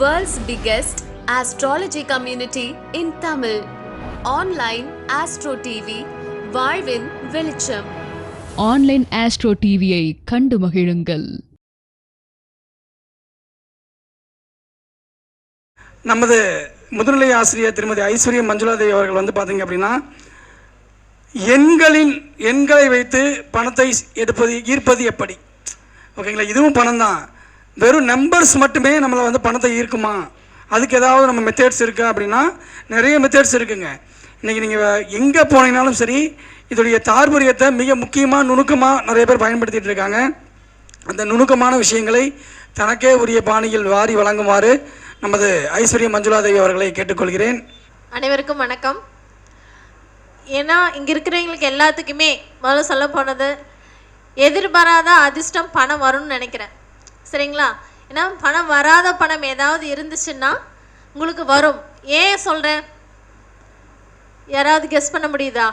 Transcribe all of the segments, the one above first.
World's biggest astrology community in Tamil. Online Astro TV, வாழ்வின் வெளிச்சம். Online astro டிவியை கண்டு மகிழுங்கள். நமது முதுநிலை ஆசிரியர் திருமதி ஐஸ்வர்யா மஞ்சுளாதேவி அவர்கள் வந்து பார்த்தீங்க அப்படின்னா எண்களின் எண்களை வைத்து பணத்தை எடுப்பது ஈர்ப்பது எப்படி? ஓகேங்களா? இதுவும் பணம் தான் வெறும் நம்பர்ஸ் மட்டுமே நம்மளை வந்து பணத்தை ஈர்க்குமா? அதுக்கு ஏதாவது நம்ம மெத்தேட்ஸ் இருக்கா அப்படின்னா நிறைய மெத்தேட்ஸ் இருக்குங்க. இன்றைக்கி நீங்கள் எங்கே போனீங்கனாலும் சரி இதோடைய தார்பரியத்தை மிக முக்கியமாக நுணுக்கமாக நிறைய பேர் பயன்படுத்திகிட்டு இருக்காங்க. அந்த நுணுக்கமான விஷயங்களை தனக்கே உரிய பாணியில் வாரி வழங்குமாறு நமது ஐஸ்வர்ய மஞ்சுளாதேவி அவர்களை கேட்டுக்கொள்கிறேன். அனைவருக்கும் வணக்கம். ஏன்னா இங்கே இருக்கிறவங்களுக்கு எல்லாத்துக்குமே முதல்ல சொல்ல போனது எதிர்பாராத அதிர்ஷ்டம் பணம் வரும்னு நினைக்கிறேன். சரிங்களா? ஏன்னா பணம் வராத பணம் ஏதாவது இருந்துச்சுன்னா உங்களுக்கு வரும். ஏன் சொல்கிறேன் யாராவது கெஸ் பண்ண முடியுதா?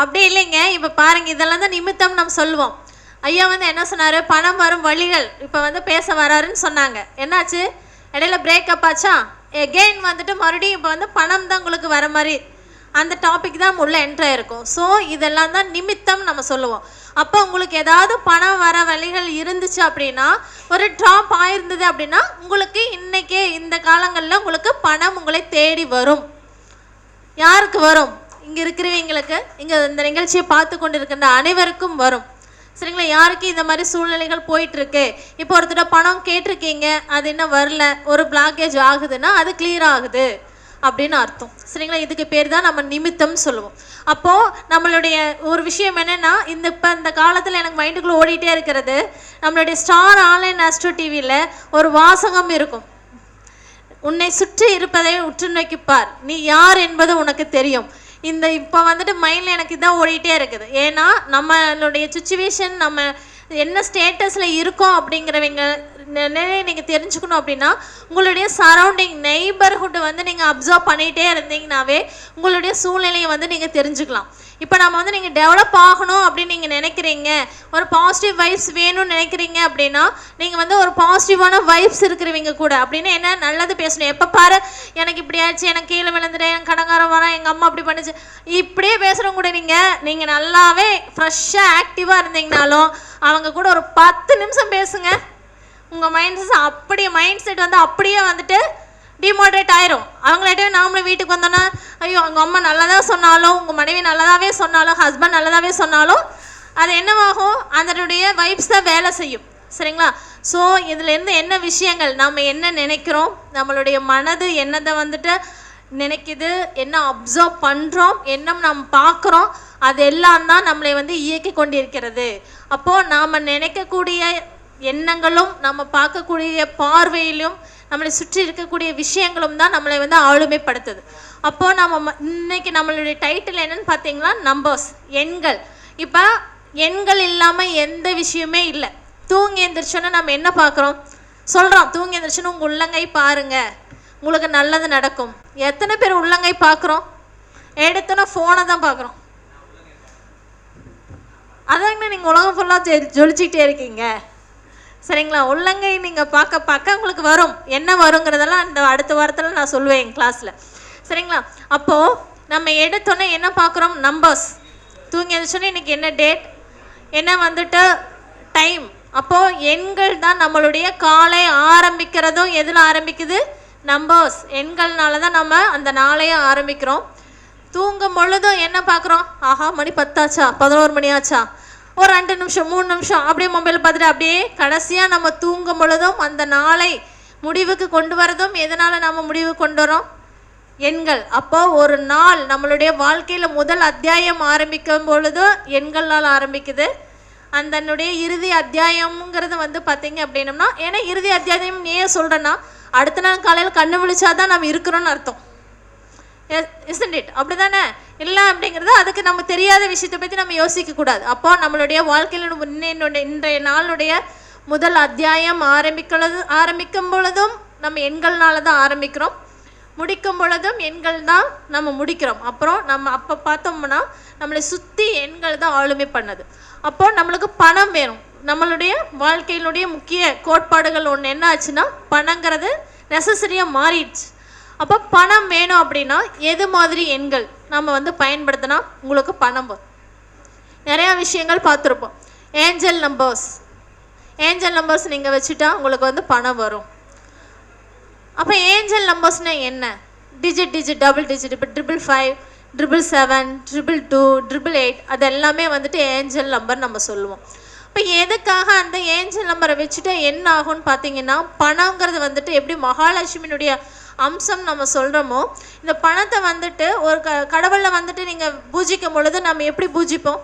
அப்படி இல்லைங்க. இப்போ பாருங்க இதெல்லாம் தான் நிமித்தம் நம்ம சொல்லுவோம். ஐயா வந்து என்ன சொன்னார்? பணம் வரும் வழிகள். இப்போ வந்து பேச வராருன்னு சொன்னாங்க. என்னாச்சு? இடையில பிரேக்கப் ஆச்சா? எகெயின் வந்துட்டு மறுபடியும் இப்போ வந்து பணம் தான் உங்களுக்கு வர மாதிரி அந்த டாபிக் தான் உள்ள என்ட்ரு ஆயிருக்கும். ஸோ இதெல்லாம் தான் நிமித்தம் நம்ம சொல்லுவோம். அப்போ உங்களுக்கு ஏதாவது பணம் வர வழிகள் இருந்துச்சு அப்படின்னா ஒரு ட்ராப் ஆயிருந்தது அப்படின்னா உங்களுக்கு இன்னைக்கே இந்த காலங்களில் உங்களுக்கு பணம் உங்களை தேடி வரும். யாருக்கு வரும்? இங்கே இருக்கிறவங்களுக்கு இங்கே இந்த நிகழ்ச்சியை பார்த்து கொண்டு இருக்கின்ற அனைவருக்கும் வரும். சரிங்களா? யாருக்கு இந்த மாதிரி சூழ்நிலைகள் போயிட்டுருக்கு? இப்போ ஒருத்தர பணம் கேட்டிருக்கீங்க அது இன்னும் வரல ஒரு பிளாக்கேஜ் ஆகுதுன்னா அது கிளியர் ஆகுது. அப்படின்னு அர்த்தம். சரிங்களா? இதுக்கு பேர் தான் நம்ம நிமித்தம் சொல்லுவோம். அப்போது நம்மளுடைய ஒரு விஷயம் என்னென்னா இந்த இப்போ இந்த காலத்தில் எனக்கு மைண்டுக்குள்ளே ஓடிட்டே இருக்கிறது நம்மளுடைய ஸ்டார் ஆன்லைன் ஆஸ்ட்ரோ டிவியில் ஒரு வாசகம் இருக்கும். உன்னை சுற்றி இருப்பதை உற்று நோக்கிப்பார் நீ யார் என்பது உனக்கு தெரியும். இந்த இப்போ வந்துட்டு மைண்டில் எனக்கு இதான் ஓடிட்டே இருக்குது. ஏன்னா நம்மளுடைய சுச்சுவேஷன் நம்ம என்ன ஸ்டேட்டஸில் இருக்கோம் அப்படிங்கிறவங்க நிறைய நீங்கள் தெரிஞ்சுக்கணும் அப்படின்னா உங்களுடைய சரௌண்டிங் நெய்பர்ஹுட்டை வந்து நீங்கள் அப்சர்வ் பண்ணிகிட்டே இருந்தீங்கனாவே உங்களுடைய சூழ்நிலையை வந்து நீங்கள் தெரிஞ்சுக்கலாம். இப்போ நம்ம வந்து நீங்கள் டெவலப் ஆகணும் அப்படின்னு நீங்கள் நினைக்கிறீங்க ஒரு பாசிட்டிவ் வைப்ஸ் வேணும்னு நினைக்கிறீங்க அப்படின்னா நீங்கள் வந்து ஒரு பாசிட்டிவான வைப்ஸ் இருக்கிறவங்க கூட அப்படின்னு என்ன நல்லது பேசணும். எப்போ பாரு எனக்கு இப்படி ஆச்சு எனக்கு கீழே விழுந்துட்டேன் என் கடங்காரம் வரேன் எங்கள் அம்மா அப்படி பண்ணுச்சு. இப்படியே பேசுகிறவங்க கூட நீங்கள் நீங்கள் நல்லாவே ஃப்ரெஷ்ஷாக ஆக்டிவாக இருந்தீங்கனாலும் அவங்க கூட ஒரு பத்து நிமிஷம் பேசுங்க உங்கள் மைண்ட் அப்படியே மைண்ட் செட் வந்து அப்படியே வந்துட்டு டிமோட்ரேட் ஆயிரும். அவங்கள்ட்ட நாமளும் வீட்டுக்கு வந்தோன்னா ஐயோ உங்கள் அம்மா நல்லதாக சொன்னாலும் உங்கள் மனைவி நல்லதாகவே சொன்னாலும் ஹஸ்பண்ட் நல்லதாகவே சொன்னாலும் அது என்னவாகும்? அதனுடைய வைப்ஸ் தான் வேலை செய்யும். சரிங்களா? ஸோ இதுலேருந்து என்ன விஷயங்கள்? நம்ம என்ன நினைக்கிறோம்? நம்மளுடைய மனது என்னதை வந்துட்டு நினைக்குது? என்ன அப்சர்வ் பண்ணுறோம் என்ன நம்ம பார்க்குறோம்? அது எல்லாம் தான் நம்மளை வந்து இயக்கி கொண்டிருக்கிறது. அப்போது நாம் நினைக்கக்கூடிய எண்ணங்களும் நம்ம பார்க்கக்கூடிய பார்வையிலும் நம்மளை சுற்றி இருக்கக்கூடிய விஷயங்களும் தான் நம்மளை வந்து ஆளுமைப்படுத்துது. அப்போது நம்ம ம- இன்னைக்கு நம்மளுடைய டைட்டில் என்னன்னு பார்த்தீங்கன்னா நம்பர்ஸ் எண்கள். இப்போ எண்கள் இல்லாமல் எந்த விஷயமே இல்லை. தூங்கி எந்திரிச்சோன்னா நம்ம என்ன பார்க்குறோம்? சொல்கிறோம் தூங்கி எந்திரிச்சோன்னு உங்கள் உள்ளங்கை பாருங்க. உங்களுக்கு நல்லது நடக்கும். எத்தனை பேர் உள்ளங்கை பார்க்குறோம்? எடுத்தோன்னா ஃபோனை தான் பார்க்குறோம். அதாங்கண்ணா நீங்கள் உலகம் ஃபுல்லாக ஜொலிச்சிக்கிட்டே இருக்கீங்க. சரிங்களா? உள்ளங்கை நீங்கள் பார்க்க பார்க்க உங்களுக்கு வரும். என்ன வருங்கிறதெல்லாம் அந்த அடுத்த வாரத்தில் நான் சொல்லுவேன் என் கிளாஸில் சரிங்களா? அப்போது நம்ம எடுத்தோன்னே என்ன பார்க்குறோம்? நம்பர்ஸ் தூங்கி எழுந்திரிச்சோன்னே இன்றைக்கி என்ன டேட் என்ன வந்துட்டு? டைம் அப்போது எண்கள் தான் நம்மளுடைய காலை ஆரம்பிக்கிறதும் எதில் ஆரம்பிக்குது? நம்பர்ஸ் எண்கள்னால தான் நம்ம அந்த நாளையே ஆரம்பிக்கிறோம். தூங்கும் பொழுதும் என்ன பார்க்குறோம்? ஆஹா மணி பத்தாச்சா? பதினோரு மணி ஆச்சா? ஒரு ரெண்டு நிமிஷம் மூணு நிமிஷம் அப்படியே மொபைல் பார்த்துட்டு அப்படியே கடைசியாக நம்ம தூங்கும் பொழுதும் அந்த நாளை முடிவுக்கு கொண்டு வரதும் எதனால் நம்ம முடிவு கொண்டு வரோம் எண்கள். அப்போ ஒரு நாள் நம்மளுடைய வாழ்க்கையில் முதல் அத்தியாயம் ஆரம்பிக்கும் பொழுது எண்களால் ஆரம்பிக்குது. அந்தனுடைய இறுதி அத்தியாயம்ங்கிறது வந்து பார்த்தீங்க அப்படின்னம்னா ஏன்னா இறுதி அத்தியாயம் ஏன் சொல்கிறேன்னா அடுத்த நாள் காலையில் கண்ணு விழிச்சாதான் நம்ம இருக்கிறோன்னு அர்த்தம். இசன்ட் இட் அப்படிதானே? இல்லை அப்படிங்கிறது அதுக்கு நம்ம தெரியாத விஷயத்தை பற்றி நம்ம யோசிக்கக்கூடாது அப்போ நம்மளுடைய வாழ்க்கையில் இன்னைய இன்றைய நாளுடைய முதல் அத்தியாயம் ஆரம்பிக்கிறது ஆரம்பிக்கும் பொழுதும் நம்ம எண்கள்னால தான் ஆரம்பிக்கிறோம். முடிக்கும் பொழுதும் எண்கள் தான் நம்ம முடிக்கிறோம். அப்புறம் நம்ம அப்போ பார்த்தோம்னா நம்மளை சுற்றி எண்கள் தான் ஆளுமை பண்ணுது. அப்போ நம்மளுக்கு பணம் வேணும். நம்மளுடைய வாழ்க்கையினுடைய முக்கிய கோட்பாடுகள் ஒன்று என்ன ஆச்சுன்னா பணங்கிறது நெசசரியாக மாறிடுச்சு. அப்போ பணம் வேணும் அப்படின்னா எது மாதிரி எண்கள் நம்ம வந்து பயன்படுத்தினா உங்களுக்கு பணம் வரும். நிறையா விஷயங்கள் பார்த்துருப்போம். ஏஞ்சல் நம்பர்ஸ் ஏஞ்சல் நம்பர்ஸ் நீங்கள் வச்சுட்டா உங்களுக்கு வந்து பணம் வரும். அப்போ ஏஞ்சல் நம்பர்ஸ்னால் என்ன? டிஜிட் டிஜிட் டபுள் டிஜிட் இப்போ triple five triple seven triple two triple eight அது எல்லாமே வந்துட்டு ஏஞ்சல் நம்பர் நம்ம சொல்லுவோம். இப்போ எதுக்காக அந்த ஏஞ்சல் நம்பரை வச்சுட்டு என்ன ஆகும்னு பார்த்தீங்கன்னா பணங்கிறது வந்துட்டு எப்படி மகாலட்சுமியினுடைய அம்சம் நம்ம சொல்கிறோமோ இந்த பணத்தை வந்துட்டு ஒரு க கடவுளில் வந்துட்டு நீங்கள் பூஜிக்கும் பொழுது நம்ம எப்படி பூஜிப்போம்?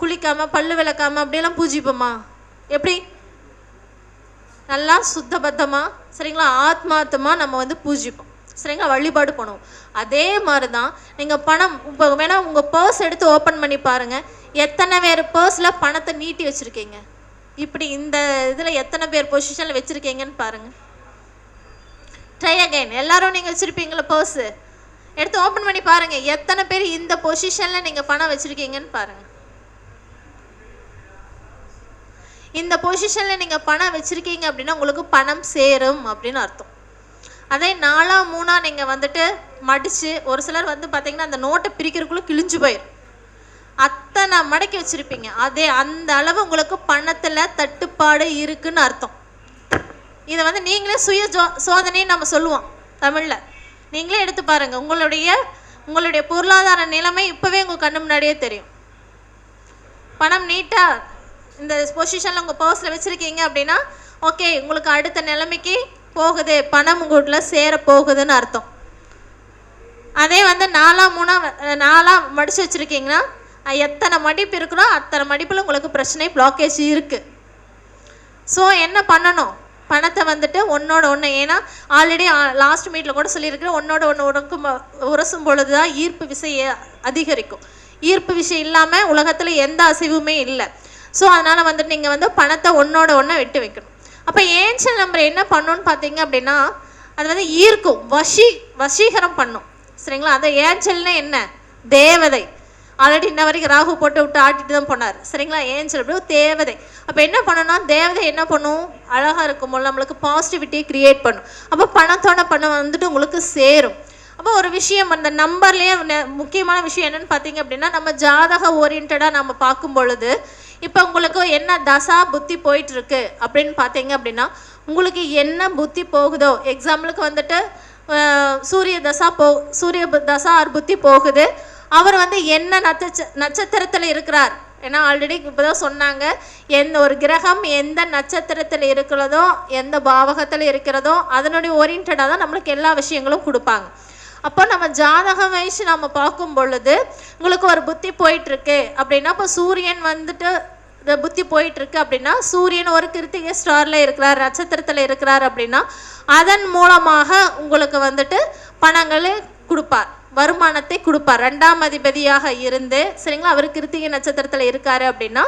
குளிக்காமல் பல்லு விளக்காமல் அப்படியெல்லாம் பூஜிப்போமா? எப்படி? நல்லா சுத்தபத்தமாக சரிங்களா? ஆத்மாத்தமாக நம்ம வந்து பூஜிப்போம். சரிங்களா? வழிபாடு பண்ணுவோம். அதே மாதிரி தான் நீங்கள் பணம் இப்போ வேணால் உங்கள் பர்ஸ் எடுத்து ஓப்பன் பண்ணி பாருங்கள் எத்தனை பேர் பர்ஸில் பணத்தை நீட்டி வச்சுருக்கீங்க? இப்படி இந்த இதில் எத்தனை பேர் பொசிஷனில் வச்சுருக்கீங்கன்னு பாருங்கள் ட்ரை அகைன் எல்லாரும் நீங்கள் வச்சுருப்பீங்களா பர்ஸு எடுத்து ஓப்பன் பண்ணி பாருங்கள் எத்தனை பேர் இந்த பொசிஷனில் நீங்கள் பணம் வச்சுருக்கீங்கன்னு பாருங்கள் இந்த பொசிஷனில் நீங்கள் பணம் வச்சுருக்கீங்க அப்படின்னா உங்களுக்கு பணம் சேரும் அப்படின்னு அர்த்தம். அதே நாலா மூணா நீங்கள் வந்துட்டு மடித்து ஒரு சிலர் வந்து பார்த்தீங்கன்னா அந்த நோட்டை பிரிக்கிறதுக்குள்ளே கிழிஞ்சு போயிடும் அத்தனை மடக்கி வச்சுருப்பீங்க. அதே அந்த அளவு உங்களுக்கு பணத்தில் தட்டுப்பாடு இருக்குன்னு அர்த்தம். இதை வந்து நீங்களே சுய ஜோ சோதனைன்னு நம்ம சொல்லுவோம் தமிழில். நீங்களே எடுத்து பாருங்கள் உங்களுடைய உங்களுடைய பொருளாதார நிலைமை இப்போவே உங்கள் கண்ணு முன்னாடியே தெரியும். பணம் நீட்டாக இந்த பொசிஷனில் உங்கள் பர்ஸில் வச்சுருக்கீங்க அப்படின்னா ஓகே உங்களுக்கு அடுத்த நிலைமைக்கு போகுது. பணம் உங்கள்கிட்ட சேர போகுதுன்னு அர்த்தம். அதே வந்து நாலா மூணா நாலாம் மடித்து வச்சுருக்கீங்கன்னா எத்தனை மடிப்பு இருக்கிறோ அத்தனை மடிப்பில் உங்களுக்கு பிரச்சனை பிளாக்கேஜ் இருக்குது ஸோ என்ன பண்ணணும்? பணத்தை வந்துட்டு ஒன்னோட ஒன்று ஏன்னா ஆல்ரெடி லாஸ்ட் மீட்டில் கூட சொல்லியிருக்கிறேன் ஒன்னோட ஒன்று உடக்கும் உரசும் பொழுது தான் ஈர்ப்பு விசை அதிகரிக்கும். ஈர்ப்பு விஷயம் இல்லாமல் உலகத்தில் எந்த அசைவுமே இல்லை. ஸோ அதனால் வந்துட்டு நீங்கள் வந்து பணத்தை ஒன்றோட ஒன்றை விட்டு வைக்கணும். அப்போ ஏஞ்சல் நம்பர் என்ன பண்ணணும்னு பார்த்தீங்க அப்படின்னா அது வந்து ஈர்க்கும். வசி வசீகரம் பண்ணும். சரிங்களா? அதை ஏஞ்சல்னா என்ன? தேவதை. ஆல்ரெடி இன்ன வரைக்கும் ராகு போட்டு விட்டு ஆட்டிட்டு தான் போனார். சரிங்களா? ஏன்னு அப்படி தேவதை. அப்போ என்ன பண்ணணும்னா தேவதை என்ன பண்ணும்? அழகாக இருக்கும்போது நம்மளுக்கு பாசிட்டிவிட்டியை கிரியேட் பண்ணும். அப்போ பணத்தோட பணம் வந்துட்டு உங்களுக்கு சேரும். அப்போ ஒரு விஷயம் அந்த நம்பர்லேயே முக்கியமான விஷயம் என்னன்னு பார்த்தீங்க அப்படின்னா நம்ம ஜாதக ஓரியன்டாக நம்ம பார்க்கும் பொழுது இப்போ உங்களுக்கு என்ன தசா புத்தி போயிட்டு இருக்கு அப்படின்னு பார்த்தீங்க அப்படின்னா உங்களுக்கு என்ன புத்தி போகுதோ எக்ஸாம்பிளுக்கு வந்துட்டு சூரிய தசா போ சூரிய தசா ஆர் புத்தி போகுது. அவர் வந்து என்ன நட்ச நட்சத்திரத்தில் இருக்கிறார்? ஏன்னா ஆல்ரெடி இப்போ தான் சொன்னாங்க எந்த ஒரு கிரகம் எந்த நட்சத்திரத்தில் இருக்கிறதோ எந்த பாவகத்தில் இருக்கிறதோ அதனுடைய ஓரியன்டாக தான் நம்மளுக்கு எல்லா விஷயங்களும் கொடுப்பாங்க. அப்போ நம்ம ஜாதகம் வயசு நம்ம பார்க்கும் பொழுது உங்களுக்கு ஒரு புத்தி போயிட்டுருக்கு அப்படின்னா இப்போ சூரியன் வந்துட்டு இந்த புத்தி போயிட்டுருக்கு அப்படின்னா சூரியன் ஒரு கிருத்திகை ஸ்டாரில் இருக்கிறார் நட்சத்திரத்தில் இருக்கிறார் அப்படின்னா அதன் மூலமாக உங்களுக்கு வந்துட்டு பணங்களை கொடுப்பார். வருமானத்தை கொடுப்பார். ரெண்டாம் அதிபதியாக இருந்து சரிங்களா? அவர் கிருத்திகை நட்சத்திரத்தில் இருக்காரு அப்படின்னா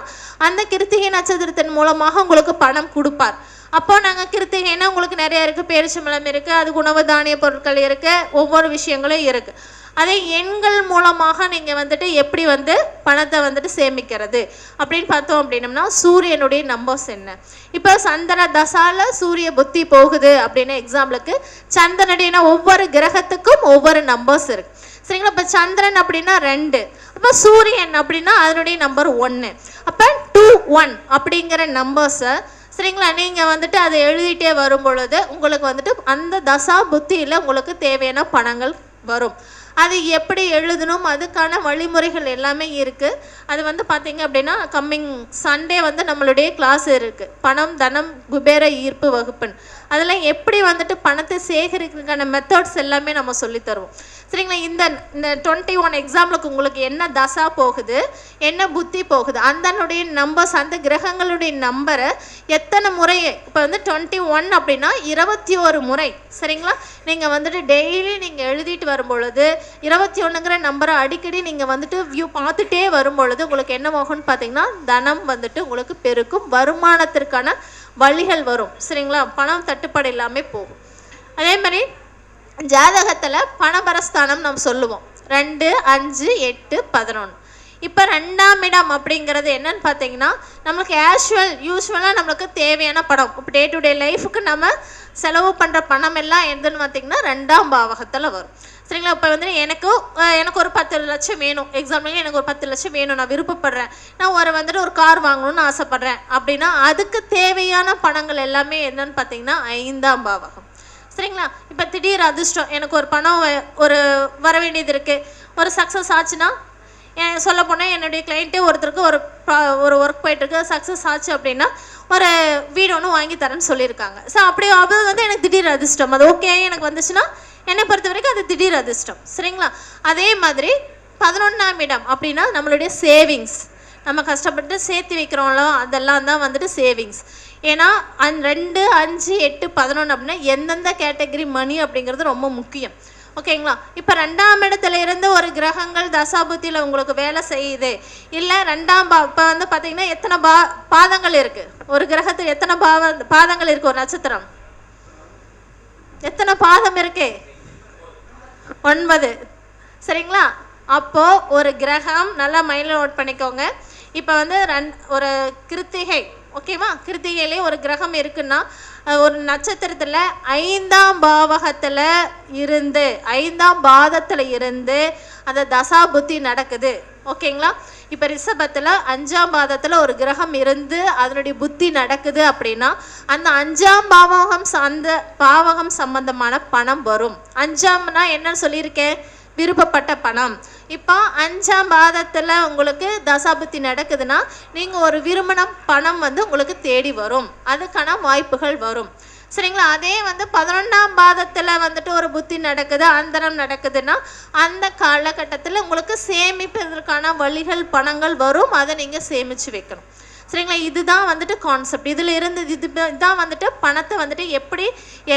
அந்த கிருத்திகை நட்சத்திரத்தின் மூலமாக உங்களுக்கு பணம் கொடுப்பார். அப்போ நாங்கள் கிருத்திகைன்னா உங்களுக்கு நிறைய இருக்குது பேரிச்சம்பழம் இருக்குது அதுக்கு உணவு தானிய பொருட்கள் இருக்குது ஒவ்வொரு விஷயங்களும் இருக்குது அதே எண்கள் மூலமாக நீங்கள் வந்துட்டு எப்படி வந்து பணத்தை வந்துட்டு சேமிக்கிறது? அப்படின்னு பார்த்தோம் அப்படின்னம்னா சூரியனுடைய நம்பர்ஸ் என்ன? இப்போ சந்திர தசால சூரிய புத்தி போகுது அப்படின்னு எக்ஸாம்பிளுக்கு சந்திரனுடைய ஒவ்வொரு கிரகத்துக்கும் ஒவ்வொரு நம்பர்ஸ் இருக்கு. சரிங்களா? இப்போ சந்திரன் அப்படின்னா ரெண்டு. அப்போ சூரியன் அப்படின்னா அதனுடைய நம்பர் ஒன்று அப்போ டூ ஒன் அப்படிங்கிற நம்பர்ஸை சரிங்களா? நீங்கள் வந்துட்டு அதை எழுதிட்டே வரும் பொழுது உங்களுக்கு வந்துட்டு அந்த தசா புத்தியில் உங்களுக்கு தேவையான பணங்கள் வரும். அது எப்படி எழுதணும்? அதுக்கான வழிமுறைகள் எல்லாமே இருக்குது அது வந்து பார்த்தீங்க அப்படின்னா கம்மிங் சண்டே வந்து நம்மளுடைய கிளாஸ் இருக்குது பணம் தனம் குபேர ஈர்ப்பு வகுப்புன்னு. அதெல்லாம் எப்படி வந்துட்டு பணத்தை சேகரிக்கிறதுக்கான மெத்தட்ஸ் எல்லாமே நம்ம சொல்லித்தருவோம் சரிங்களா? இந்த இந்த டுவெண்ட்டி ஒன் எக்ஸாம்பிளுக்கு உங்களுக்கு என்ன தசா போகுது? என்ன புத்தி போகுது? அந்தனுடைய நம்பர்ஸ் அந்த கிரகங்களுடைய நம்பரை எத்தனை முறை இப்போ வந்து டுவெண்ட்டி ஒன் அப்படின்னா இருபத்தி ஒரு முறை. சரிங்களா? நீங்கள் வந்துட்டு டெய்லி நீங்கள் எழுதிட்டு வரும் பொழுது இருபத்தி ஒன்றுங்கிற நம்பரை அடிக்கடி நீங்கள் வந்துட்டு வியூ பார்த்துட்டே வரும் பொழுது உங்களுக்கு என்ன ஆகும்னு பார்த்தீங்கன்னா தனம் வந்துட்டு உங்களுக்கு பெருக்கும். வருமானத்திற்கான வழிகள் வரும் சரிங்களா? பணம் தட்டுப்பாடு இல்லாமல் போகும். அதே மாதிரி ஜாதகத்தில் பணபரஸ்தானம் நம்ம சொல்லுவோம். ரெண்டு அஞ்சு எட்டு பதினொன்று இப்போ ரெண்டாம் இடம் அப்படிங்கிறது என்னன்னு பார்த்தீங்கன்னா நம்மளுக்கு ஆஷுவல் யூஸ்வலாக நம்மளுக்கு தேவையான படம். இப்போ டே டு டே லைஃபுக்கு நம்ம செலவு பண்ணுற பணம் எல்லாம் எதுன்னு பார்த்தீங்கன்னா ரெண்டாம் பாவகத்தில் வரும். சரிங்களா? இப்போ வந்து எனக்கு எனக்கு ஒரு பத்து லட்சம் வேணும். எக்ஸாம்பிளுக்கு எனக்கு ஒரு பத்து லட்சம் வேணும். நான் விருப்பப்படுறேன். நான் ஒரு வந்துட்டு ஒரு கார் வாங்கணும்னு ஆசைப்பட்றேன். அப்படின்னா அதுக்கு தேவையான பணங்கள் எல்லாமே என்னன்னு பார்த்தீங்கன்னா ஐந்தாம் பாவகம். சரிங்களா? இப்போ திடீர் அதிர்ஷ்டம். எனக்கு ஒரு பணம் வ- ஒரு வர வேண்டியது இருக்குது ஒரு சக்ஸஸ் ஆச்சுன்னா என் சொல்ல போனால் என்னுடைய கிளைண்ட்டே ஒருத்தருக்கு ஒரு ஒரு ஒர்க் போயிட்டுருக்கு சக்ஸஸ் ஆச்சு அப்படின்னா ஒரு வீடு ஒன்று வாங்கி தரேன்னு சொல்லியிருக்காங்க. ஸோ அப்படி அது வந்து எனக்கு திடீர் அதிர்ஷ்டம். அது ஓகே எனக்கு வந்துச்சுன்னா என்னை பொறுத்த வரைக்கும் அது திடீர் அதிர்ஷ்டம். சரிங்களா? அதே மாதிரி பதினொன்றாம் இடம் அப்படின்னா நம்மளுடைய சேவிங்ஸ் நம்ம கஷ்டப்பட்டு சேர்த்து வைக்கிறோம்ல அதெல்லாம் தான் வந்துட்டு சேவிங்ஸ் ஏன்னா அந் ரெண்டு அஞ்சு எட்டு பதினொன்று அப்படின்னா எந்தெந்த கேட்டகரி மணி அப்படிங்கிறது ரொம்ப முக்கியம். ஓகேங்களா இப்போ ரெண்டாம் இடத்துல இருந்து ஒரு கிரகங்கள் தசாபுத்தியில் உங்களுக்கு வேலை செய்யுது. இல்லை ரெண்டாம் பா இப்போ வந்து பார்த்தீங்கன்னா எத்தனை பா பாதங்கள் இருக்குது ஒரு கிரகத்தில் எத்தனை பாவ பாதங்கள் இருக்குது ஒரு நட்சத்திரம். எத்தனை பாதம் இருக்கே? ஒன்பது. சரிங்களா? அப்போது ஒரு கிரகம் நல்லா மைண்டில் நோட் பண்ணிக்கோங்க. இப்போ வந்து ரன் ஒரு கிருத்திகை. ஓகேவா? கிருத்திகையிலே ஒரு கிரகம் இருக்குன்னா ஒரு நட்சத்திரத்தில் ஐந்தாம் பாவகத்தில் இருந்து ஐந்தாம் பாதத்தில் இருந்து அந்த தசா புத்தி நடக்குது. ஓகேங்களா? இப்போ ரிஷபத்தில் அஞ்சாம் பாதத்தில் ஒரு கிரகம் இருந்து அதனுடைய புத்தி நடக்குது அப்படின்னா அந்த அஞ்சாம் பாவகம் அந்த பாவகம் சம்பந்தமான பணம் வரும். அஞ்சாம்னா என்னன்னு சொல்லியிருக்கேன்? விருப்பப்பட்ட பணம். இப்போ அஞ்சாம் பாதத்தில் உங்களுக்கு தசாபுத்தி நடக்குதுன்னா நீங்கள் ஒரு விரும்பின பணம் வந்து உங்களுக்கு தேடி வரும். அதுக்கான வாய்ப்புகள் வரும். சரிங்களா? அதே வந்து பதினொன்றாம் பாதத்தில் வந்துட்டு ஒரு புத்தி நடக்குது அந்தரம் நடக்குதுன்னா அந்த காலகட்டத்தில் உங்களுக்கு சேமிப்பதற்கான வழிகள் பணங்கள் வரும். அதை நீங்கள் சேமித்து வைக்கணும். சரிங்களா? இதுதான் வந்துட்டு கான்செப்ட் இதில் இருந்து இது தான் வந்துட்டு பணத்தை வந்துட்டு எப்படி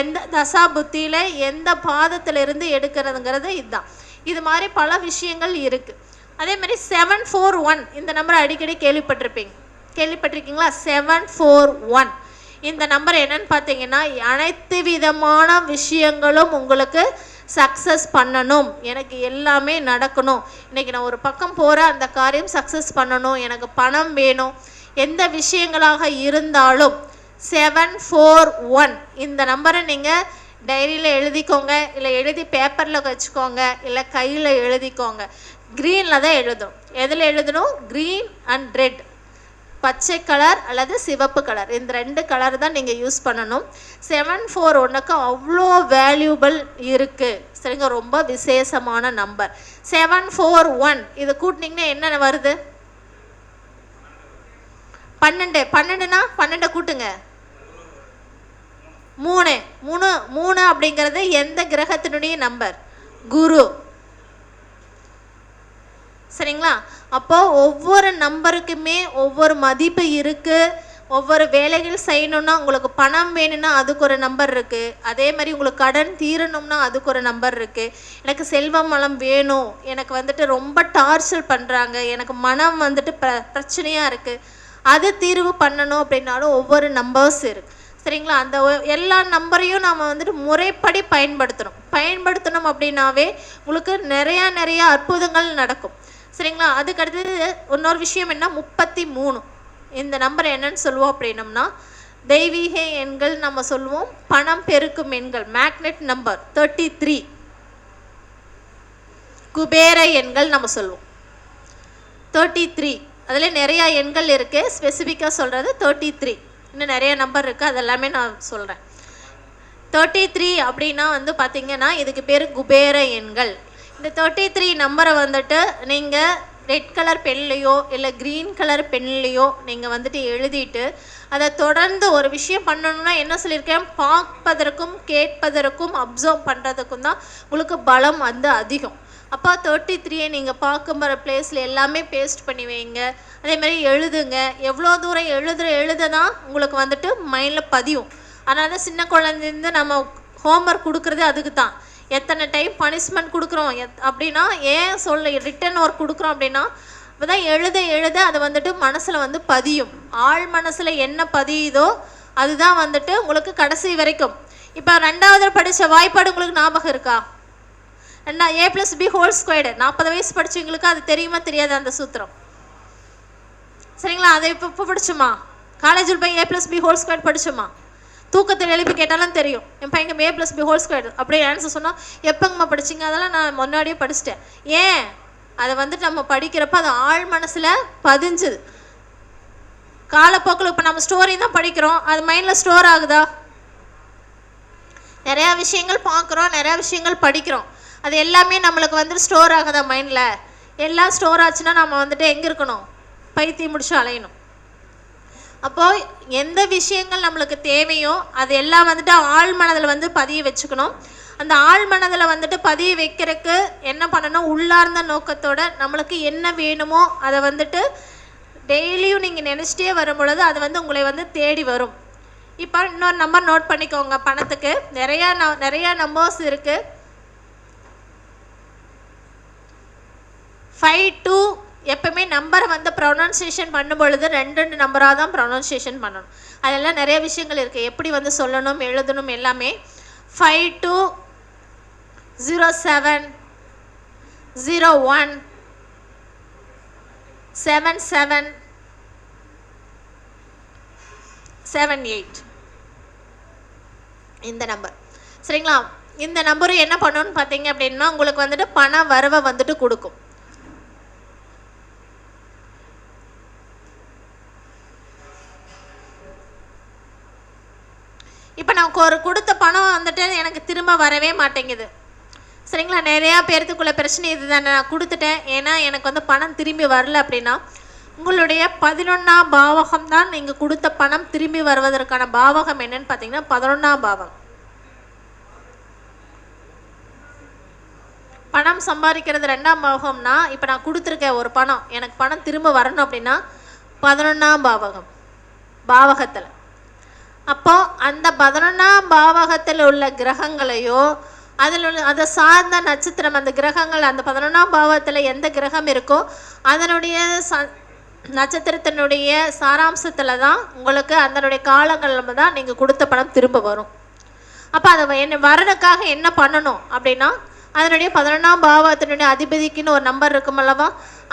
எந்த தசா புத்தியில் எந்த பாதத்தில் இருந்து எடுக்கிறதுங்கிறது இதுதான். இது மாதிரி பல விஷயங்கள் இருக்குது அதே மாதிரி செவன் ஃபோர் ஒன் இந்த நம்பரை அடிக்கடி கேள்விப்பட்டிருப்பீங்க. கேள்விப்பட்டிருக்கீங்களா? செவன் ஃபோர் ஒன் இந்த நம்பர் என்னன்னு பார்த்தீங்கன்னா அனைத்து விதமான விஷயங்களும் உங்களுக்கு சக்ஸஸ் பண்ணணும். எனக்கு எல்லாமே நடக்கணும். இன்றைக்கி நான் ஒரு பக்கம் போகிற அந்த காரியம் சக்ஸஸ் பண்ணணும். எனக்கு பணம் வேணும். எந்த விஷயங்களாக இருந்தாலும் செவன் ஃபோர் ஒன் இந்த நம்பரை நீங்கள் டைரியில் எழுதிக்கோங்க இல்லை எழுதி பேப்பரில் வச்சுக்கோங்க இல்லை கையில் எழுதிக்கோங்க. க்ரீனில் தான் எழுதும். எதில் எழுதணும்? க்ரீன் அண்ட் ரெட் பச்சை கலர் அல்லது சிவப்பு கலர் இந்த ரெண்டு கலர் தான் நீங்கள் யூஸ் பண்ணணும். செவன் ஃபோர் ஒன்றுக்கு அவ்வளோ வேல்யூபிள் இருக்குது சரிங்க? ரொம்ப விசேஷமான நம்பர் செவன் ஃபோர் ஒன் இது கூட்டினீங்கன்னா என்ன வருது? பன்னெண்டு. பன்னெண்டுனா பன்னெண்டை கூட்டுங்க. மூணு. மூணு மூணு அப்படிங்கிறது எந்த கிரகத்தினுடைய நம்பர் குரு. சரிங்களா? அப்போ ஒவ்வொரு நம்பருக்குமே ஒவ்வொரு மதிப்பு இருக்கு. ஒவ்வொரு வேலைகள் செய்யணும்னா உங்களுக்கு பணம் வேணும்னா அதுக்கு ஒரு நம்பர் இருக்கு. அதே மாதிரி உங்களுக்கு கடன் தீரணும்னா அதுக்கு ஒரு நம்பர் இருக்கு. எனக்கு செல்வம் வளம் வேணும். எனக்கு வந்துட்டு ரொம்ப டார்ச்சர் பண்றாங்க. எனக்கு மனம் வந்துட்டு பிர பிரச்சனையா இருக்கு. அது தீர்வு பண்ணணும் அப்படின்னாலும் ஒவ்வொரு நம்பர்ஸ் இருக்கு. சரிங்களா? அந்த எல்லா நம்பரையும் நாம் வந்துட்டு முறைப்படி பயன்படுத்தணும். பயன்படுத்தணும் அப்படின்னாவே உங்களுக்கு நிறையா நிறைய அற்புதங்கள் நடக்கும். சரிங்களா? அதுக்கு அடுத்தது இன்னொரு விஷயம் என்ன? முப்பத்தி மூணு இந்த நம்பர் என்னன்னு சொல்லுவோம் அப்படின்னம்னா தெய்வீக எண்கள் நம்ம சொல்லுவோம் பணம் பெருக்கும் எண்கள் magnet number thirty three Kubera எண்கள் நம்ம சொல்லுவோம். தேர்ட்டி த்ரீ அதில் நிறையா எண்கள் இருக்குது ஸ்பெசிஃபிக்காக சொல்கிறது தேர்ட்டி த்ரீ இன்னும் நிறைய நம்பர் இருக்குது அதெல்லாமே நான் சொல்கிறேன் தேர்ட்டி த்ரீ அப்படின்னா வந்து பார்த்தீங்கன்னா இதுக்கு பேர் குபேர எண்கள். இந்த தேர்ட்டி த்ரீ நம்பரை வந்துட்டு நீங்கள் ரெட் கலர் பென்லேயோ இல்லை க்ரீன் கலர் பென்லேயோ நீங்கள் வந்துட்டு எழுதிட்டு அதை தொடர்ந்து ஒரு விஷயம் பண்ணணும்னா என்ன சொல்லியிருக்கேன்? பார்ப்பதற்கும் கேட்பதற்கும் அப்சர்வ் பண்ணுறதுக்கும் தான் உங்களுக்கு பலம் வந்து அதிகம். அப்போ தேர்ட்டி த்ரீயை நீங்கள் பார்க்குற பிளேஸில் எல்லாமே பேஸ்ட் பண்ணி வைங்க. அதே மாதிரி எழுதுங்க. எவ்வளோ தூரம் எழுதுகிற எழுத தான் உங்களுக்கு வந்துட்டு மைண்டில் பதியும். அதனால தான் சின்ன குழந்தைந்து நம்ம ஹோம்ஒர்க் கொடுக்குறதே அதுக்கு தான் எத்தனை டைம் பனிஷ்மெண்ட் கொடுக்குறோம்? எத் அப்படின்னா ஏன் சொல்ல ரிட்டன் ஒர்க் கொடுக்குறோம் அப்படின்னா இப்போ தான் எழுத எழுத அது வந்துட்டு மனசில் வந்து பதியும். ஆள் மனசில் என்ன பதியுதோ அதுதான் வந்துட்டு உங்களுக்கு கடைசி வரைக்கும். இப்போ ரெண்டாவது படித்த வாய்ப்பாடு உங்களுக்கு ஞாபகம் இருக்கா? ரெண்டா A plus B whole squared நாற்பது வயசு படிச்சவங்களுக்கு அது தெரியுமா தெரியாது அந்த சூத்திரம். சரிங்களா? அதை இப்போ இப்போ படிச்சுமா காலேஜில் போய் A plus B whole square படிச்சுமா? தூக்கத்தில் எழுப்பி கேட்டாலும் தெரியும். என் பையன் A plus B whole square அப்படியே ஆன்சர் சொன்னால் எப்போங்கம்மா படிச்சீங்க? அதெல்லாம் நான் முன்னாடியே படிச்சிட்டேன். ஏன்? அதை வந்துட்டு நம்ம படிக்கிறப்ப அது ஆழ் மனசில் பதிஞ்சுது. காலப்போக்கில் இப்போ நம்ம ஸ்டோரி தான் படிக்கிறோம். அது மைண்டில் ஸ்டோர் ஆகுதா? நிறையா விஷயங்கள் பார்க்குறோம் நிறையா விஷயங்கள் படிக்கிறோம். அது எல்லாமே நம்மளுக்கு வந்து ஸ்டோர் ஆகுதா மைண்டில் எல்லாம் ஸ்டோர் ஆச்சுன்னா நம்ம வந்துட்டு எங்கே இருக்கணும்? பைத்தியம் முடிச்சு அலையணும். அப்போது எந்த விஷயங்கள் நம்மளுக்கு தேவையோ அது எல்லாம் வந்துட்டு ஆள் மனதில் வந்து பதிய வச்சுக்கணும். அந்த ஆள் மனதில் வந்துட்டு பதிய வைக்கிறதுக்கு என்ன பண்ணணும்? உள்ளார்ந்த நோக்கத்தோட நம்மளுக்கு என்ன வேணுமோ அதை வந்துட்டு டெய்லியும் நீங்கள் நினச்சிட்டே வரும் பொழுது அது வந்து உங்களை வந்து தேடி வரும். இப்போ இன்னொரு நம்பர் நோட் பண்ணிக்கோங்க பணத்துக்கு. நிறையா ந நிறையா நம்பர்ஸ் இருக்குது ஃபைவ் டூ எப்பவுமே நம்பரை வந்து ப்ரொனன்சியேஷன் பண்ணும் பொழுது ரெண்டு ரெண்டு நம்பராக தான் ப்ரொனன்சியேஷன் பண்ணணும். அதெல்லாம் நிறைய விஷயங்கள் இருக்குது எப்படி வந்து சொல்லணும் எழுதணும் எல்லாமே. Five two zero seven zero one seven seven seven eight இந்த நம்பர் சரிங்களா? இந்த நம்பரும் என்ன பண்ணணும்னு பார்த்தீங்க அப்படின்னா உங்களுக்கு வந்துட்டு பண வரவை வந்துட்டு கொடுக்கும். இப்போ நமக்கு ஒரு கொடுத்த பணம் வந்துட்டு எனக்கு திரும்ப வரவே மாட்டேங்குது. சரிங்களா? நிறையா பேர்த்துக்குள்ள பிரச்சனை இதுதானே. நான் கொடுத்துட்டேன். ஏன்னா எனக்கு வந்து பணம் திரும்பி வரல அப்படின்னா உங்களுடைய பதினொன்றாம் பாவகம் தான் நீங்கள் கொடுத்த பணம் திரும்பி வருவதற்கான பாவகம் என்னன்னு பார்த்தீங்கன்னா பதினொன்றாம் பாவகம் பணம் சம்பாதிக்கிறது ரெண்டாம் பாவகம்னா இப்போ நான் கொடுத்துருக்கேன் ஒரு பணம் எனக்கு பணம் திரும்ப வரணும் அப்படின்னா பதினொன்றாம் பாவகம். பாவகத்தில். அப்போ அந்த பதினொன்றாம் பாவகத்தில் உள்ள கிரகங்களையோ அதில் உள்ள அதை சார்ந்த நட்சத்திரம் அந்த கிரகங்கள் அந்த பதினொன்றாம் பாவத்தில் எந்த கிரகம் இருக்கோ அதனுடைய ச நட்சத்திரத்தினுடைய சாராம்சத்தில் தான் உங்களுக்கு அதனுடைய காலங்களில் தான் நீங்கள் கொடுத்த பணம் திரும்ப வரும். அப்போ அதை என்ன வரனுக்காக என்ன பண்ணணும் அப்படின்னா அதனுடைய பதினொன்றாம் பாவத்தினுடைய அதிபதிக்குன்னு ஒரு நம்பர் இருக்கும் அல்லவா?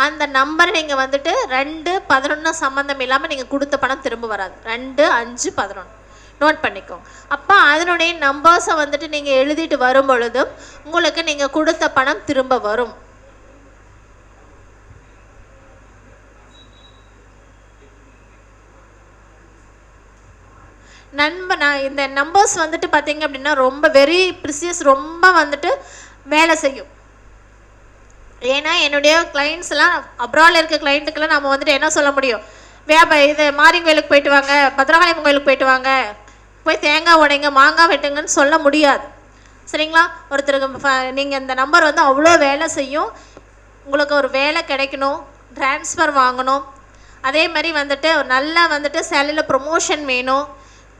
அந்த நம்பர் நீங்கள் வந்துட்டு ரெண்டு பதினொன்று சம்மந்தம் இல்லாமல் நீங்கள் கொடுத்த பணம் திரும்ப வராது. ரெண்டு அஞ்சு பதினொன்று நோட் பண்ணிக்கோங்க. அப்போ அதனுடைய நம்பர்ஸை வந்துட்டு நீங்கள் எழுதிட்டு வரும் பொழுதும் உங்களுக்கு நீங்கள் கொடுத்த பணம் திரும்ப வரும். நண்ப நான் இந்த நம்பர்ஸ் வந்துட்டு பார்த்தீங்க அப்படின்னா ரொம்ப வெரி ப்ரிசியஸ் ரொம்ப வந்துட்டு வேலை செய்யும். ஏன்னா என்னுடைய கிளைண்ட்ஸ்லாம் எல்லாம் அப்ராடில் இருக்க கிளைண்ட்டுக்கெல்லாம் நம்ம வந்துட்டு என்ன சொல்ல முடியும்? வியாப இது மாரிங் கோயிலுக்கு போயிட்டு வாங்க பத்ரகாளியம்மன் கோயிலுக்கு போயிட்டு வாங்க. போய் தேங்காய் உடைங்க மாங்காய் வெட்டுங்கன்னு சொல்ல முடியாது. சரிங்களா? ஒருத்தருக்கு நீங்கள் இந்த நம்பர் வந்து அவ்வளோ வேலை செய்யும். உங்களுக்கு ஒரு வேலை கிடைக்கணும் ட்ரான்ஸ்ஃபர் வாங்கணும். அதே மாதிரி வந்துட்டு ஒரு வந்துட்டு சேலரியில் ப்ரொமோஷன் வேணும்.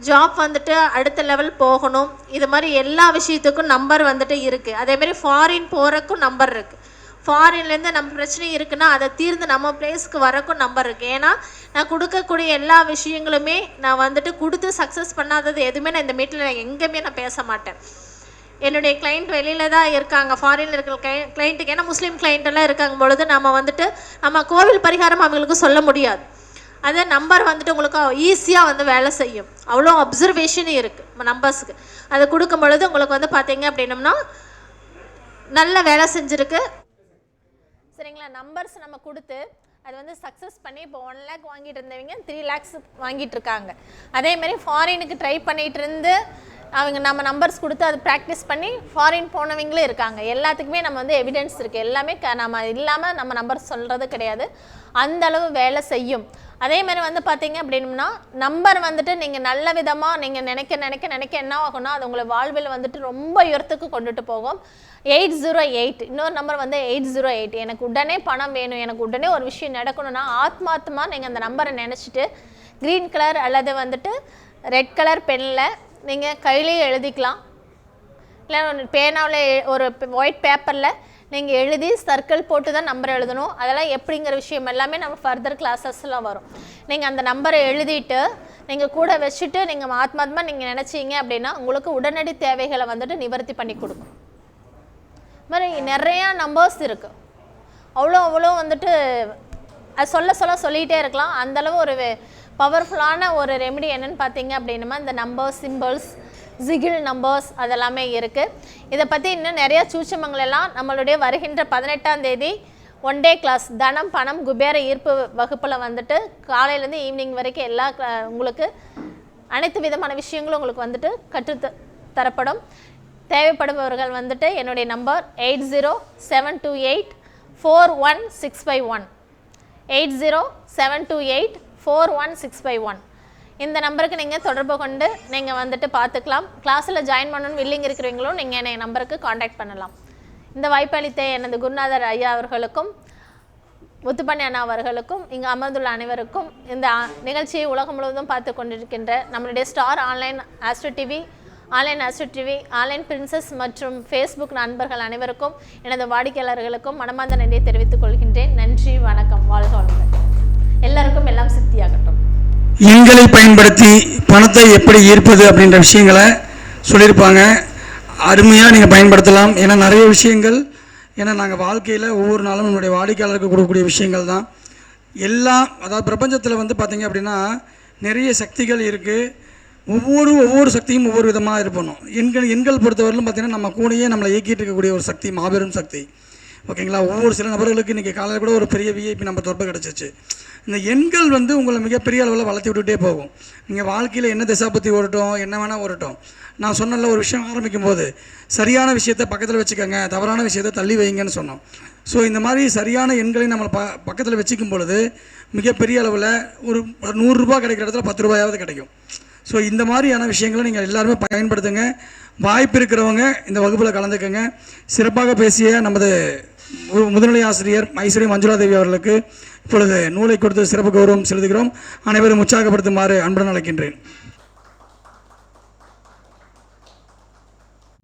ஜாப் வந்துட்டு அடுத்த லெவல் போகணும். இது மாதிரி எல்லா விஷயத்துக்கும் நம்பர் வந்துட்டு இருக்குது அதேமாரி ஃபாரின் போகிறக்கும் நம்பர் இருக்குது ஃபாரின்லேருந்து நம்ம பிரச்சனை இருக்குன்னா அதை தீர்ந்து நம்ம பிளேஸ்க்கு வரக்கும் நம்பர் இருக்குது ஏன்னா நான் கொடுக்கக்கூடிய எல்லா விஷயங்களுமே நான் வந்துட்டு கொடுத்து சக்ஸஸ் பண்ணாதது எதுவுமே நான் இந்த மீட்டில் நான் எங்கேயுமே நான் பேச மாட்டேன். என்னுடைய கிளைண்ட் வெளியில் தான் இருக்காங்க. ஃபாரினில் இருக்கிற கிளை கிளைண்ட்டுக்கு ஏன்னா முஸ்லீம் கிளைண்ட்டெல்லாம் எல்லாம் இருக்காங்க பொழுது நம்ம வந்துட்டு நம்ம கோவில் பரிகாரம் அவங்களுக்கு சொல்ல முடியாது. அதே நம்பர் வந்துட்டு உங்களுக்கு ஈஸியாக வந்து வேலை செய்யும். அவ்வளோ அப்சர்வேஷன் இருக்குது நம்பர்ஸுக்கு அதை கொடுக்கும் பொழுது உங்களுக்கு வந்து பார்த்தீங்க அப்படின்னம்னா நல்ல வேலை செஞ்சுருக்கு. சரிங்களா? நம்பர்ஸ் நம்ம கொடுத்து அது வந்து சக்ஸஸ் பண்ணி இப்போ ஒன் லேக் வாங்கிட்டு இருந்தவங்க த்ரீ லேக்ஸ் வாங்கிட்டு இருக்காங்க. அதே மாதிரி ஃபாரினுக்கு ட்ரை பண்ணிட்டு இருந்து அவங்க நம்ம நம்பர்ஸ் கொடுத்து அது ப்ராக்டிஸ் பண்ணி ஃபாரின் போனவங்களும் இருக்காங்க. எல்லாத்துக்குமே நம்ம வந்து எவிடன்ஸ் இருக்குது எல்லாமே க நம்ம இல்லாமல் நம்ம நம்பர் சொல்கிறது கிடையாது. அந்த அளவு வேலை செய்யும். அதே மாதிரி வந்து பார்த்தீங்க அப்படின்னா நம்பர் வந்துட்டு நீங்கள் நல்ல விதமாக நீங்கள் நினைக்க நினைக்க நினைக்க என்ன ஆகும்னா அது உங்களை வாழ்வில் வந்துட்டு ரொம்ப உயரத்துக்கு கொண்டுட்டு போகும். எயிட் ஜீரோ எயிட் இன்னொரு நம்பர் வந்து எயிட் ஜீரோ எயிட் எனக்கு உடனே பணம் வேணும். எனக்கு உடனே ஒரு விஷயம் நடக்கணும்னா ஆத்மாத்மா நீங்கள் அந்த நம்பரை நினச்சிட்டு க்ரீன் கலர் அல்லது வந்துட்டு ரெட் கலர் பெனில் நீங்கள் கையிலேயே எழுதிக்கலாம். இல்லை பேனாவில் ஒரு ஒயிட் பேப்பரில் நீங்கள் எழுதி சர்க்கிள் போட்டு தான் நம்பர் எழுதணும். அதெல்லாம் எப்படிங்கிற விஷயம் எல்லாமே நம்ம ஃபர்தர் கிளாஸஸ்லாம் வரும். நீங்கள் அந்த நம்பரை எழுதிட்டு நீங்கள் கூட வச்சுட்டு நீங்கள் ஆத்மாத்மா நீங்கள் நினச்சிங்க அப்படின்னா உங்களுக்கு உடனடி தேவைகளை வந்துட்டு நிவர்த்தி பண்ணி கொடுக்கும். இது மாதிரி நிறையா நம்பர்ஸ் இருக்குது அவ்வளோ அவ்வளோ வந்துட்டு அது சொல்ல சொல்ல சொல்லிகிட்டே இருக்கலாம். அந்தளவு ஒரு பவர்ஃபுல்லான ஒரு ரெமெடி என்னென்னு பார்த்தீங்க அப்படின்னா இந்த நம்பர்ஸ் சிம்பிள்ஸ் ஜிகிள் நம்பர்ஸ் அதெல்லாமே இருக்குது இதை பற்றி இன்னும் நிறையா சூச்சமங்கள் எல்லாம் நம்மளுடைய வருகின்ற பதினெட்டாம் தேதி ஒன் டே கிளாஸ் தனம் பணம் குபேர ஈர்ப்பு வகுப்பில் வந்துட்டு காலையிலேருந்து ஈவினிங் வரைக்கும் எல்லா உங்களுக்கு அனைத்து விதமான விஷயங்களும் உங்களுக்கு வந்துட்டு கற்று தரப்படும். தேவைப்படுபவர்கள் வந்துட்டு என்னுடைய number eight zero seven two eight four one six five one eight zero seven two eight four one six five one இந்த நம்பருக்கு நீங்கள் தொடர்பு கொண்டு நீங்கள் வந்துட்டு பார்த்துக்கலாம். கிளாஸில் ஜாயின் பண்ணணும்னு வில்லிங் இருக்கிறவங்களும் நீங்கள் என்னை நம்பருக்கு காண்டாக்ட் பண்ணலாம். இந்த வாய்ப்பளித்த எனது குருநாதர் ஐயா அவர்களுக்கும் முத்துப்பண்ணி அண்ணா அவர்களுக்கும் இங்கே அமர்ந்துள்ள அனைவருக்கும் இந்த நிகழ்ச்சியை உலகம் முழுவதும் பார்த்து கொண்டிருக்கின்ற நம்மளுடைய Star online Astro TV online Astro TV online princess மற்றும் ஃபேஸ்புக் நண்பர்கள் அனைவருக்கும் எனது வாடிக்கையாளர்களுக்கும் மனமார்ந்த நன்றியை தெரிவித்துக் கொள்கின்றேன். நன்றி வணக்கம் வாழ்க வளமுடன். எல்லாருக்கும் எல்லாம் சித்தியாகட்டும் எண்களை பயன்படுத்தி பணத்தை எப்படி ஈர்ப்பது அப்படின்ற விஷயங்களை சொல்லியிருப்பாங்க. அருமையாக நீங்கள் பயன்படுத்தலாம். ஏன்னா நிறைய விஷயங்கள் ஏன்னா நாங்கள் வாழ்க்கையில் ஒவ்வொரு நாளும் நம்மளுடைய வாடிக்கையாளருக்கு கொடுக்கக்கூடிய விஷயங்கள் தான். எல்லாம் அதாவது பிரபஞ்சத்தில் வந்து பார்த்திங்க அப்படின்னா நிறைய சக்திகள் இருக்குது ஒவ்வொரு ஒவ்வொரு சக்தியும் ஒவ்வொரு விதமாக இருப்பணும். எண்கள் எண்கள் பொறுத்தவரையிலும் பார்த்தீங்கன்னா நம்ம கூடயே நம்மளை இயக்கிட்டு இருக்கக்கூடிய ஒரு சக்தி மாபெரும் சக்தி. ஓகேங்களா? ஒவ்வொரு சில நபர்களுக்கு இன்றைக்கி காலையில் கூட ஒரு பெரிய விஐபி நம்ம தொடர்பு கிடச்சிச்சு இந்த எண்கள் வந்து உங்களை மிகப்பெரிய அளவில் வளர்த்தி விட்டுட்டே போகும். நீங்கள் வாழ்க்கையில் என்ன திசாபத்தி ஓடட்டும் என்ன வேணால் ஓடட்டும். நான் சொன்னல ஒரு விஷயம் ஆரம்பிக்கும் போது சரியான விஷயத்தை பக்கத்தில் வச்சுக்கோங்க தவறான விஷயத்தை தள்ளி வைங்கன்னு சொன்னோம். ஸோ இந்த மாதிரி சரியான எண்களை நம்ம ப பக்கத்தில் வச்சுக்கும் பொழுது மிகப்பெரிய அளவில் ஒரு நூறுரூபா கிடைக்கிற இடத்துல பத்து ரூபாயாவது கிடைக்கும். ஸோ இந்த மாதிரியான விஷயங்களை நீங்கள் எல்லாருமே பயன்படுத்துங்க. வாய்ப்பு இருக்கிறவங்க இந்த வகுப்பில் கலந்துக்கங்க. சிறப்பாக பேசிய நமது முதுநிலை ஆசிரியர் மைசூரி மஞ்சுளா தேவி அவர்களுக்கு இப்பொழுது நூலை கொடுத்து சிறப்பு கௌரவம் செலுத்துகிறோம். அனைவரும் உற்சாகப்படுத்துமாறு அன்புடன் அழைக்கின்றேன்.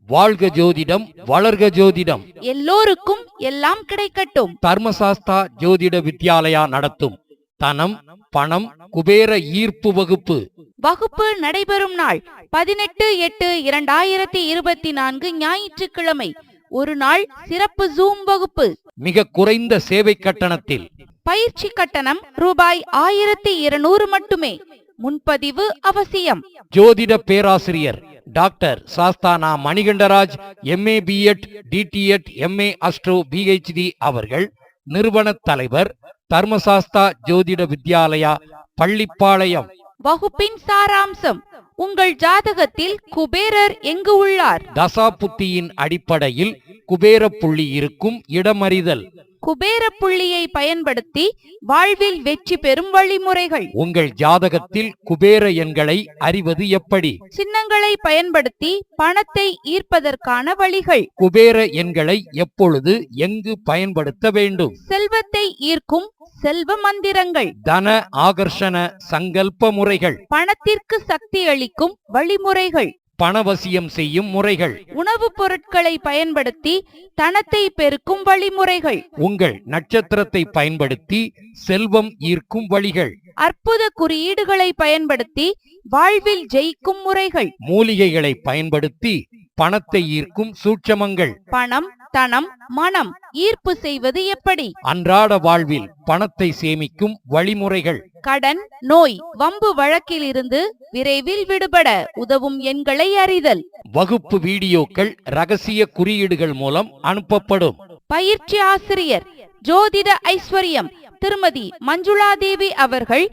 வாழ்க ஜோதிடம் வளர்க ஜோதிடம். எல்லோருக்கும் எல்லாம் கிடைக்கட்டும். தர்மசாஸ்தா ஜோதிட வித்யாலயா நடத்தும். தனம் பணம் குபேர ஈர்ப்பு வகுப்பு. வகுப்பு நடைபெறும் நாள் பதினெட்டு எட்டு இரண்டாயிரத்தி இருபத்தி நான்கு ஞாயிற்றுக்கிழமை. ஒரு நாள் சிறப்பு ஜூம் வகுப்பு. மிக குறைந்த சேவை கட்டணத்தில். பயிற்சி கட்டணம் ரூபாய் ஆயிரத்தி இருநூறு மட்டுமே. முன்பதிவு அவசியம். ஜோதிட பேராசிரியர் doctor Sasthana Manikandaraj MA BEd DTEd MA astro PhD அவர்கள் நிறுவன தலைவர் தர்மசாஸ்தா ஜோதிட வித்யாலயா பள்ளிப்பாளையம் வகுப்பின் சாராம்சம். உங்கள் ஜாதகத்தில் குபேரர் எங்கு உள்ளார்? தசா புத்தியின் அடிப்படையில் குபேர புள்ளி இருக்கும் இடமறிதல். குபேர புள்ளியை பயன்படுத்தி வாழ்வில் வெற்றி பெறும் வழிமுறைகள். உங்கள் ஜாதகத்தில் குபேர எண்களை அறிவது எப்படி? சின்னங்களை பயன்படுத்தி பணத்தை ஈர்ப்பதற்கான வழிகள். குபேர எண்களை எப்பொழுது எங்கு பயன்படுத்த வேண்டும்? செல்வத்தை ஈர்க்கும் செல்வ மந்திரங்கள் தன ஆகர்ஷண சங்கல்ப முறைகள் பணத்திற்கு சக்தி அளிக்கும் வழிமுறைகள் பணவசியம் செய்யும் முறைகள் உணவுப் பொருட்களை பயன்படுத்தி தனத்தை பெருக்கும் வழிமுறைகள் உங்கள் நட்சத்திரத்தை பயன்படுத்தி செல்வம் ஈர்க்கும் வழிகள் அற்புத குறியீடுகளை பயன்படுத்தி வாழ்வில் ஜெயிக்கும் முறைகள் மூலிகைகளை பயன்படுத்தி பணத்தை ஈர்க்கும் சூட்சமங்கள் பணம் தனம் மனம் ஈர்ப்பு செய்வது எப்படி? அன்றாட வாழ்வில் பணத்தை சேமிக்கும் வழிமுறைகள். கடன் நோய் வம்பு வழக்கிலிருந்து விரைவில் விடுபட உதவும் எண்களை அறிதல். வகுப்பு வீடியோக்கள் ரகசிய குறியீடுகள் மூலம் அனுப்பப்படும். பயிற்சி ஆசிரியர் ஜோதிட ஐஸ்வர்யம் திருமதி மஞ்சுளா தேவி அவர்கள்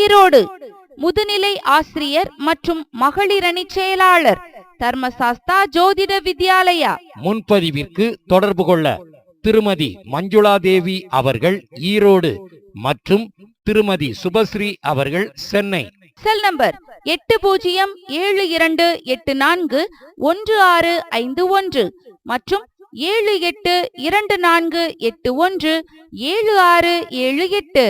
ஈரோடு முதுநிலை ஆசிரியர் மற்றும் மகளிரணி செயலாளர். தர்மசாஸ்தா ஜோதிட வித்யாலயா. முன்பதிவிற்கு தொடர்பு கொள்ள திருமதி மஞ்சுளா தேவி அவர்கள் ஈரோடு மற்றும் திருமதி சுபஸ்ரீ அவர்கள் சென்னை. செல் நம்பர் எட்டு பூஜ்ஜியம் ஏழு இரண்டு எட்டு நான்கு ஒன்று ஆறு ஐந்து ஒன்று மற்றும் ஏழு எட்டு இரண்டு நான்கு எட்டு ஒன்று ஏழு ஆறு ஏழு எட்டு.